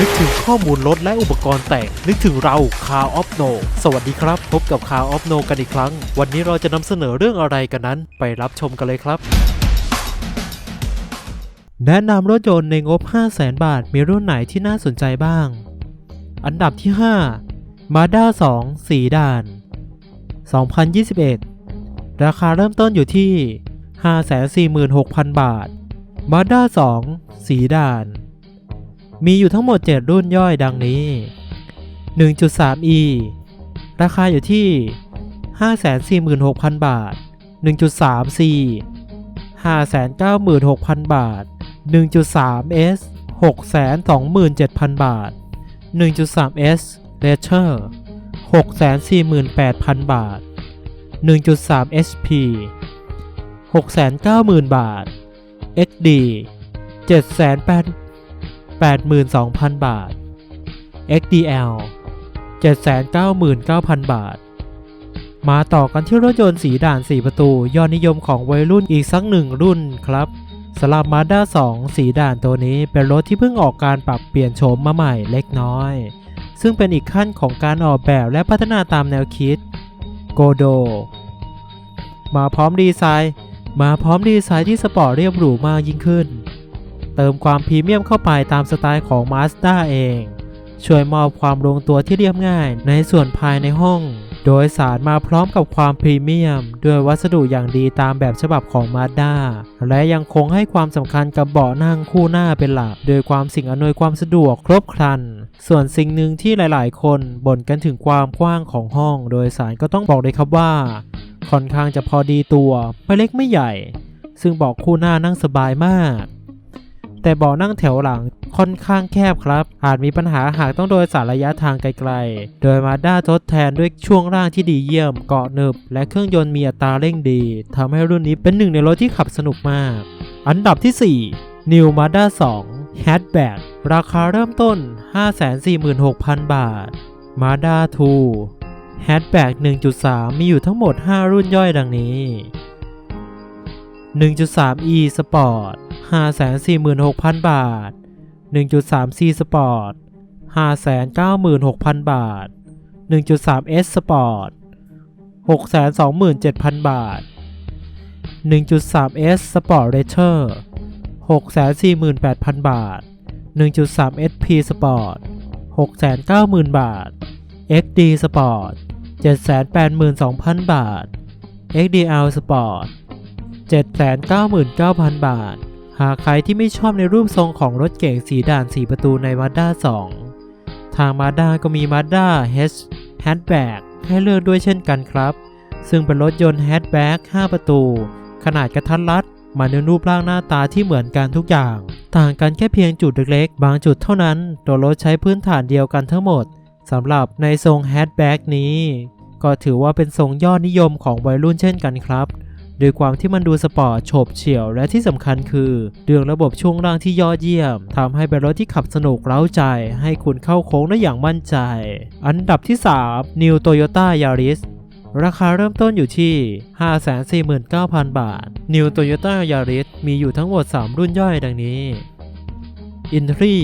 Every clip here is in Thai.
นึกถึงข้อมูลรถและอุปกรณ์แต่ง นึกถึงเรา Car of No สวัสดีครับ พบกับ Car of No กันอีกครั้ง วันนี้เราจะนำเสนอเรื่องอะไรกันนั้น ไปรับชมกันเลยครับแนะนำรถยนต์ในงบ 500,000บาท มีรุ่นไหนที่น่าสนใจบ้าง อันดับที่ 5 Mazda 2สีด่าน 2021 ราคาเริ่มต้นอยู่ที่ 546,000 บาท Mazda 2สีด่าน มีอยู่ทั้งหมด 7 รุ่นย่อยดังนี้ 1.3e ราคาอยู่ที่ 546,000 บาท 1.3c 596,000 บาท 1.3s 627,000 บาท 1.3s Leisure 648,000 บาท 1.3 HP 690,000 บาท XD 7 8 82,000 บาท XDL 799,000 บาท มาต่อกันที่รถยนต์สีด่าน 4 ประตู ยอดนิยมของวัยรุ่นอีกสักหนึ่งรุ่นครับสำหรับ Mazda 2 สีด่านตัวนี้เป็นรถที่เพิ่งออกการปรับเปลี่ยนโฉมมาใหม่เล็กน้อย ซึ่งเป็นอีกขั้นของการออกแบบและพัฒนาตามแนวคิดโกโดมาพร้อมดีไซน์ มาพร้อมดีไซน์ที่สปอร์ตเรียบหรูมากยิ่งขึ้น เติมความพรีเมียมเข้าไปตามสไตล์ของ Mazda เอง ช่วยมอบความลงตัวที่เรียบง่ายในส่วนภายในห้อง โดยสารมาพร้อมกับความพรีเมียม ด้วยวัสดุอย่างดีตามแบบฉบับของ Mazda และยังคงให้ความสำคัญกับเบาะนั่งคู่หน้าเป็นหลัก โดยความสิ่งอำนวยความสะดวกครบครัน ส่วนสิ่งหนึ่งที่หลาย ๆ คนบ่นกันถึงความกว้างของห้อง โดยสารก็ต้องบอกเลยครับว่า ค่อนข้างจะพอดีตัวไม่เล็กไม่ใหญ่ซึ่งบาะคู่หน้านั่งสบายมาก แต่เบาะนั่งแถวหลังค่อนข้างแคบครับ อาจมีปัญหาหากต้องโดยสารระยะทางไกลๆ โดยมาด้าทดแทนด้วยช่วงล่างที่ดีเยี่ยม เกาะหนึบ และเครื่องยนต์มีอัตราเร่งดีทำให้รุ่นนี้เป็นหนึ่งในรถที่ขับสนุกมาก อันดับที่ 4 New Mazda 2 Hatchback ราคาเริ่มต้น 546,000 บาท Mazda 2 Hatchback 1.3 มีอยู่ทั้งหมด 5 รุ่นย่อยดังนี้ 1.3e Sport 546,000 บาท 1.3c Sport 596,000 บาท 1.3s Sport 627,000 บาท 1.3s Sport Racer 648,000 บาท 1.3SP Sport 690,000 บาท XD Sport 782,000 บาท XDL Sport 799,000 บาท หากใครที่ไม่ชอบในรูปทรงของรถเก๋งสีด่าน 4 ประตูใน Mazda 2 ทาง Mazda ก็มี Mazda H Hatchback ให้เลือกด้วยเช่นกันครับ ซึ่งเป็นรถยนต์ Hatchback 5ประตู ขนาดกระทัดรัดมาในรูปร่างหน้าตาที่เหมือนกันทุกอย่าง ต่างกันแค่เพียงจุดเล็กๆ บางจุดเท่านั้น ตัวรถใช้พื้นฐานเดียวกันทั้งหมดสำหรับในทรง Hatchback นี้ ก็ถือว่าเป็นทรงยอดนิยมของวัยรุ่นเช่นกันครับ โดยความที่มันดูสปอร์ตโฉบเฉี่ยวและที่สำคัญคือเรื่องระบบช่วงล่างที่ยอดเยี่ยมทำให้เป็นรถที่ขับสนุกเร้าใจ ให้คุณเข้าโค้งได้อย่างมั่นใจ อันดับที่ 3 New Toyota Yaris ราคาเริ่มต้นอยู่ที่ 549,000 บาท New Toyota Yaris มีอยู่ทั้งหมด 3 รุ่นย่อยดังนี้ Intri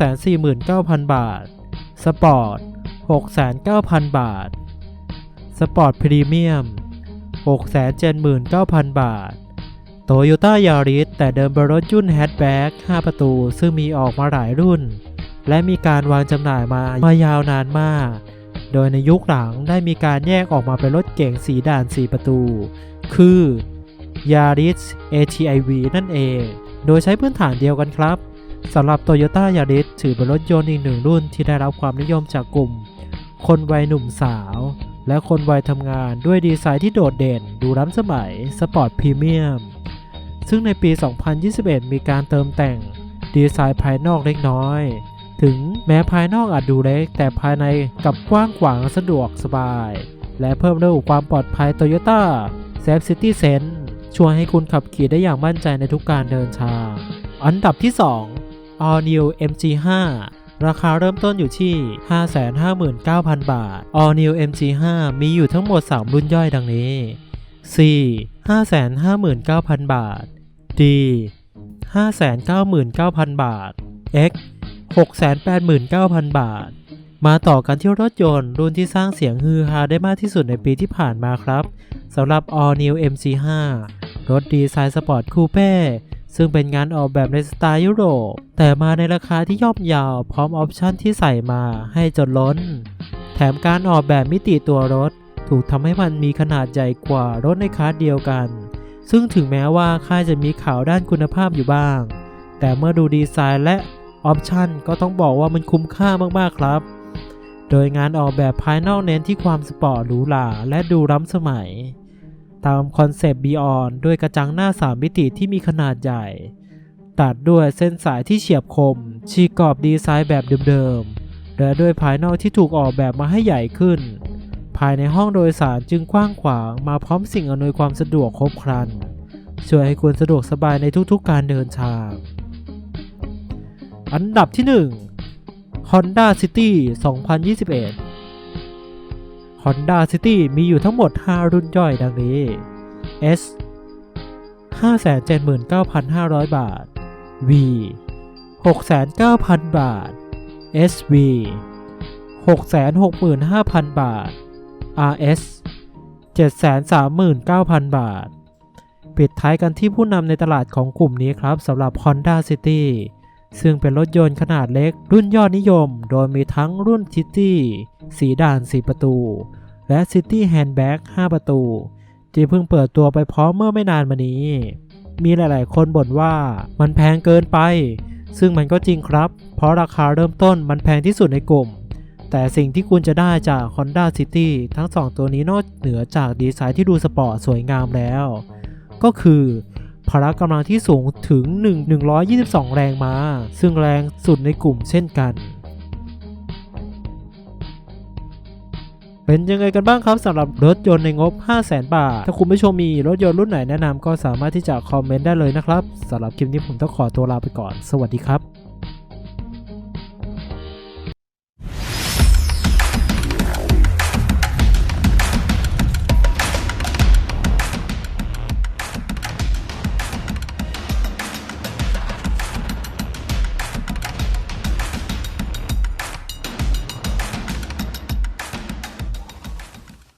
549,000 บาท Sport 69,000 บาท Sport Premium 679,000 บาท โตโยต้ายาริสแต่เดิมเป็นรถยุ่นแฮชแบ็ก5 ประตู ซึ่งมีออกมาหลายรุ่น และมีการวางจำหน่ายมามายาวนานมาก โดยในยุคหลังได้มีการแยกออกมาเป็นรถเก๋งสีด่าน 4 ประตู คือ Yaris ATIV นั่นเอง โดยใช้พื้นฐานเดียวกันครับสำหรับ Toyota Yaris ถือเป็นรถยนต์อีกหนึ่งรุ่นที่ได้รับความนิยมจากกลุ่ม คนวัยหนุ่มสาว และคนวัยทำงานด้วยดีไซน์ที่โดดเด่น ดูล้ำสมัย สปอร์ตพรีเมียม ซึ่งในปี 2021 มีการเติมแต่ง ดีไซน์ภายนอกเล็กน้อย ถึงแม้ภายนอกอาจดูเล็ก แต่ภายในกับกว้างขวางสะดวกสบาย และเพิ่มเระบบความปลอดภัย Toyota Safe City Sense ช่วยให้คุณขับขี่ได้อย่างมั่นใจในทุกการเดินทาง อันดับที่ 2 All New MG5 ราคาเริ่มต้นอยู่ที่ 559,000 บาท All New MG5 มีอยู่ทั้งหมด 3 รุ่นย่อยดังนี้ C 559,000 บาท D 599,000 บาท X 689,000 บาท มาต่อกันที่รถยนต์ รุ่นที่สร้างเสียงฮือฮาได้มากที่สุดในปีที่ผ่านมาครับสำหรับ All New MC5 รถดีไซน์สปอร์ตคูเป้ ซึ่งเป็นงานออกแบบในสไตล์ยุโรป แต่มาในราคาที่ย่อมเยาวพร้อมออปชั่นที่ใส่มาให้จนล้น แถมการออกแบบมิติตัวรถ ถูกทำให้มันมีขนาดใหญ่กว่ารถในคลาสเดียวกัน ซึ่งถึงแม้ว่าค่ายจะมีข่าวด้านคุณภาพอยู่บ้าง แต่เมื่อดูดีไซน์และออปชันก็ต้องบอกว่ามันคุ้มค่ามากๆครับ โดยงานออกแบบภายนอกเน้นที่ความสปอร์ตหรูหราและดูล้ำสมัย ตามคอนเซปต์ Beyond ด้วยกระจังหน้า 3 มิติที่มีขนาดใหญ่ ตัดด้วยเส้นสายที่เฉียบคมฉีกกรอบดีไซน์แบบเดิมๆ และด้วยภายนอกที่ถูกออกแบบมาให้ใหญ่ขึ้น ภายในห้องโดยสารจึงกว้างขวางมาพร้อมสิ่งอำนวยความสะดวกครบครัน ช่วยให้คุณสะดวกสบายในทุกๆการเดินทาง อันดับที่ 1 Honda City 2021 Honda City มีอยู่ทั้งหมด 5 รุ่นย่อยดังนี้ S 579,500 บาท V 69,000 บาท SV 665,000 บาท RS 739,000 บาท ปิดท้ายกันที่ผู้นำในตลาดของกลุ่มนี้ครับสำหรับ Honda City ซึ่งเป็นรถยนต์ขนาดเล็กรุ่นยอดนิยม โดยมีทั้งรุ่น City สีด่าน 4 ประตู และ City Handbag 5ประตู ที่เพิ่งเปิดตัวไปพร้อมเมื่อไม่นานมานี้ มีหลาย ๆ คนบ่นว่ามันแพงเกินไป ซึ่งมันก็จริงครับ เพราะราคาเริ่มต้นมันแพงที่สุดในกลุ่ม แต่สิ่งที่คุณจะได้จาก Honda City ทั้ง 2 ตัวนี้นอกเหนือจากดีไซน์ที่ดูสปอร์ตสวยงามแล้ว ก็คือ พละกำลังที่สูงถึง 1 122 แรงม้า ซึ่งแรงสุดในกลุ่มเช่นกัน เป็นยังไงกันบ้างครับสำหรับรถยนต์ในงบ 500,000 บาท ถ้าคุณผู้ชมมีรถยนต์รุ่นไหนแนะนำก็สามารถที่จะคอมเมนต์ได้เลยนะครับสำหรับคลิปนี้ผมต้องขอตัวลาไปก่อน สวัสดีครับ